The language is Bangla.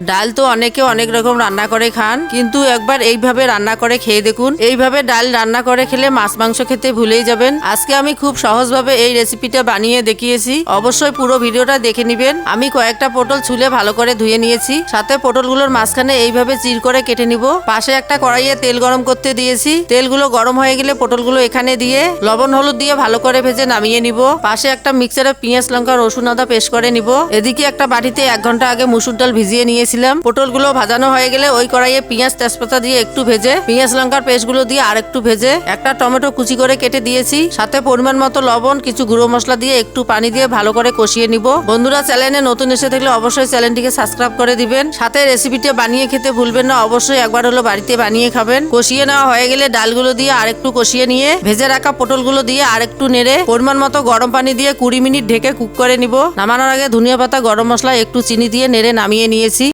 ডাল তো অনেকে অনেক রকম রান্না করে খান, কিন্তু একবার এইভাবে রান্না করে খেয়ে দেখুন। এইভাবে ডাল রান্না করে খেলে মাছ মাংস খেতে ভুলেই যাবেন। আজকে আমি খুব সহজভাবে এই রেসিপিটা বানিয়ে দেখিয়েছি। অবশ্যই পুরো ভিডিওটা দেখে নেবেন। আমি কয়েকটা পটল ছুলে ভালো করে ধুয়ে নিয়েছি। সাথে পটলগুলোর মাঝখানে এইভাবে চির করে কেটে নিব। পাশে একটা কড়াইয়ে তেল গরম করতে দিয়েছি। তেলগুলো গরম হয়ে গেলে পটলগুলো এখানে দিয়ে লবণ হলুদ দিয়ে ভালো করে ভেজে নামিয়ে নিব। পাশে একটা মিক্সারে পেঁয়াজ, লঙ্কা, রসুন, আদা পেস্ট করে নিব। এদিকে একটা বাটিতে এক ঘণ্টা আগে মুসুর ডাল ভিজিয়ে নিয়েছিলাম পটলগুলো ভাজানো হয়ে গেলে ওই কড়াইয়ে পেঁয়াজ তেজপাতা দিয়ে একটু ভেজে, পেঁয়াজ লঙ্কার পেস্টগুলো দিয়ে আর একটু ভেজে, একটা টমেটো কুচি করে কেটে দিয়েছি। সাথে পরিমাণ মতো লবণ, কিছু গুঁড়ো মশলা দিয়ে একটু পানি দিয়ে ভালো করে কষিয়ে নিব। বন্ধুরা, চ্যানেলে নতুন এসে থাকলে অবশ্যই চ্যানেলটিকে সাবস্ক্রাইব করে দিবেন। সাথে রেসিপিটা বানিয়ে খেতে ভুলবেন না, অবশ্যই একবার হলো বাড়িতে বানিয়ে খাবেন। কষিয়ে নেওয়া হয়ে গেলে ডালগুলো দিয়ে আর একটু কষিয়ে নিয়ে, ভেজে রাখা পটলগুলো দিয়ে আর একটু নেড়ে, পরিমাণ মতো গরম পানি দিয়ে কুড়ি মিনিট ঢেকে কুক করে নিব। নামানোর আগে ধনিয়া পাতা, গরম মশলা, একটু চিনি দিয়ে নেড়ে নামিয়ে নিয়েছি।